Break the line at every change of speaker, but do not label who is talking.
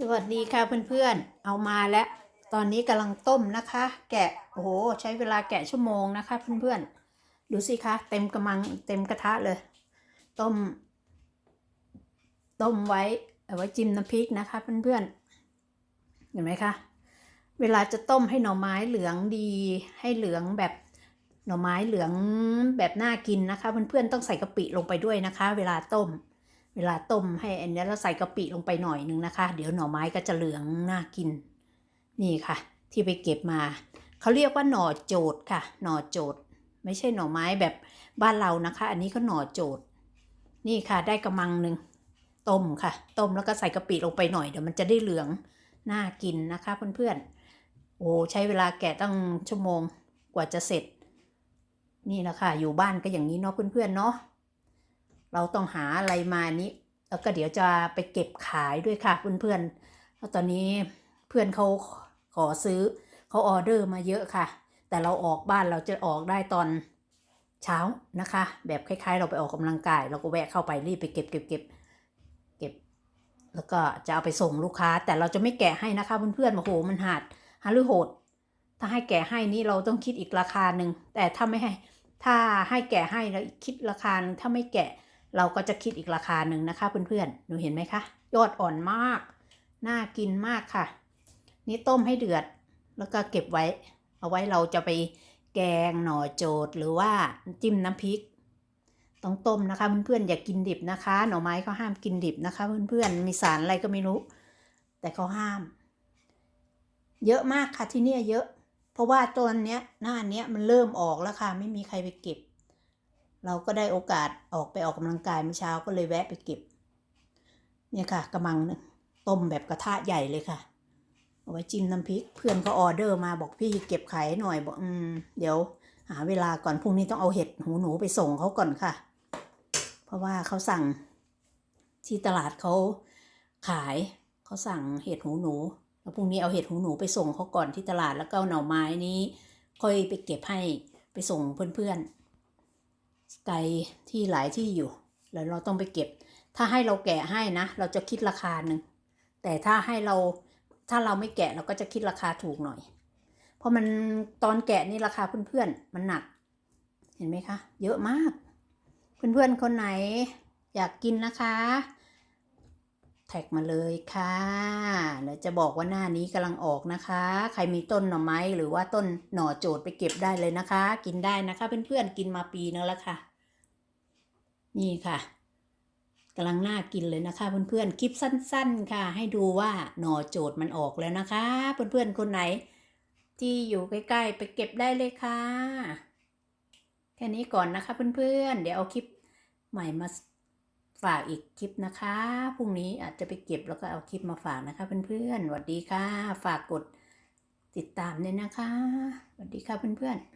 สวัสดีค่ะเพื่อนๆ เอามาแล้ว ตอนนี้กำลังต้มนะคะ แกะ โอ้โห ใช้เวลาแกะชั่วโมงนะคะเพื่อนๆ ดูสิคะ เต็มกระมังเต็มกระทะเลย ต้ม ต้มไว้เอาไว้จิ้มน้ำพริกนะคะเพื่อนๆ เห็นไหมคะ เวลาจะต้มให้หน่อไม้เหลืองดี ให้เหลืองแบบหน่อไม้เหลืองแบบน่ากินนะคะเพื่อนๆ ต้องใส่กะปิลงไปด้วยนะคะ เวลาต้ม เวลาต้มให้อันนี้เราใส่กะปิลงไปหน่อยนึงนะคะ เดี๋ยวหน่อไม้ก็จะเหลืองน่ากิน นี่ค่ะ ที่ไปเก็บมา เขาเรียกว่าหน่อโจดค่ะ หน่อโจด ไม่ใช่หน่อไม้แบบบ้านเรานะคะ อันนี้ก็หน่อโจด นี่ค่ะ ได้กระมังหนึ่งต้มค่ะ ต้มแล้วก็ใส่กะปิลงไปหน่อยเดี๋ยวมันจะได้เหลืองน่ากินนะคะเพื่อนๆ โอ้ใช้เวลาแกะตั้งชั่วโมงกว่าจะเสร็จ นี่แหละค่ะอยู่บ้านก็อย่างนี้เนาะเพื่อนๆเนาะ เราต้องหาอะไรมานี้แล้วก็เดี๋ยวจะไปเก็บขายด้วยค่ะเพื่อนๆแล้วตอนนี้เพื่อนเขาขอซื้อเขาออเดอร์มาเยอะค่ะ แต่เราออกบ้านเราจะออกได้ตอนเช้านะคะ แบบคล้าย ๆ เราไปออกกำลังกาย เราก็แวะเข้าไปรีบไปเก็บเก็บเก็บเก็บ แล้วก็จะเอาไปส่งลูกค้า แต่เราจะไม่แกะให้นะคะเพื่อนๆโอ้โหมันหาดหาหรือโหด ถ้าให้แกะให้นี่เราต้องคิดอีกราคาหนึ่งแต่ถ้าไม่ให้ถ้าให้แกะให้แล้วคิดราคาถ้าไม่แกะ เราก็จะคิดอีกราคาหนึ่งนะคะเพื่อนๆ หนูเห็นไหมคะ ยอดอ่อนมาก น่ากินมากค่ะ นี่ต้มให้เดือด แล้วก็เก็บไว้ เอาไว้เราจะไปแกงหน่อโจดหรือว่าจิ้มน้ำพริก ต้องต้มนะคะเพื่อนๆ อย่ากินดิบนะคะ หน่อไม้เขาห้ามกินดิบนะคะเพื่อนๆ มีสารอะไรก็ไม่รู้ แต่เขาห้าม เยอะมากค่ะที่นี่เยอะ เพราะว่าต้นเนี้ยหน้าเนี้ยมันเริ่มออกแล้วค่ะ ไม่มีใครไปเก็บ เราก็ได้โอกาสออกไปออกกำลังกายเมื่อเช้าก็เลยแวะไปเก็บ เนี่ยค่ะกระมังหนึ่งต้มแบบกระทะใหญ่เลยค่ะ เอาไว้จิ้มน้ำพริก เพื่อนก็ออเดอร์มาบอกพี่เก็บขายหน่อยบอกอืมเดี๋ยว หาเวลาก่อนพรุ่งนี้ต้องเอาเห็ดหูหนูไปส่งเขาก่อนค่ะ เพราะว่าเขาสั่งที่ตลาดเขาขายเขาสั่งเห็ดหูหนู แล้วพรุ่งนี้เอาเห็ดหูหนูไปส่งเขาก่อนที่ตลาดแล้วก็เหน่อไม้นี้ ค่อยไปเก็บให้ไปส่งเพื่อนๆ ไกลที่หลายที่อยู่ แล้วเราต้องไปเก็บ ถ้าให้เราแกะให้นะ เราจะคิดราคาหนึ่ง แต่ถ้าให้เราถ้าเราไม่แกะเราก็จะคิดราคาถูกหน่อย เพราะมันตอนแกะนี่ราคาเพื่อนๆมันหนัก เห็นไหมคะ เยอะมาก เพื่อนๆคนไหนอยากกินนะคะ แท็กมาเลยค่ะเดี๋ยวจะบอกว่าหน้านี้กำลังออกนะคะ ใครมีต้นหน่อไม้หรือว่าต้นหน่อโจดไปเก็บได้เลยนะคะ กินได้นะคะเพื่อนๆกินมาปีนึงแล้วค่ะ นี่ค่ะกำลังน่ากินเลยนะคะเพื่อนๆคลิปสั้น ๆ ค่ะ ให้ดูว่าหน่อโจดมันออกแล้วนะคะ เพื่อนๆคนไหน ที่อยู่ใกล้ๆไปเก็บได้เลยค่ะแค่นี้ก่อนนะคะเพื่อนๆเดี๋ยวเอาคลิปใหม่มา ฝากอีกคลิปนะคะ พรุ่งนี้อาจจะไปเก็บแล้วก็เอาคลิปมาฝากนะคะเพื่อนๆสวัสดีค่ะ ฝากกดติดตามด้วยนะคะสวัสดีค่ะเพื่อนๆ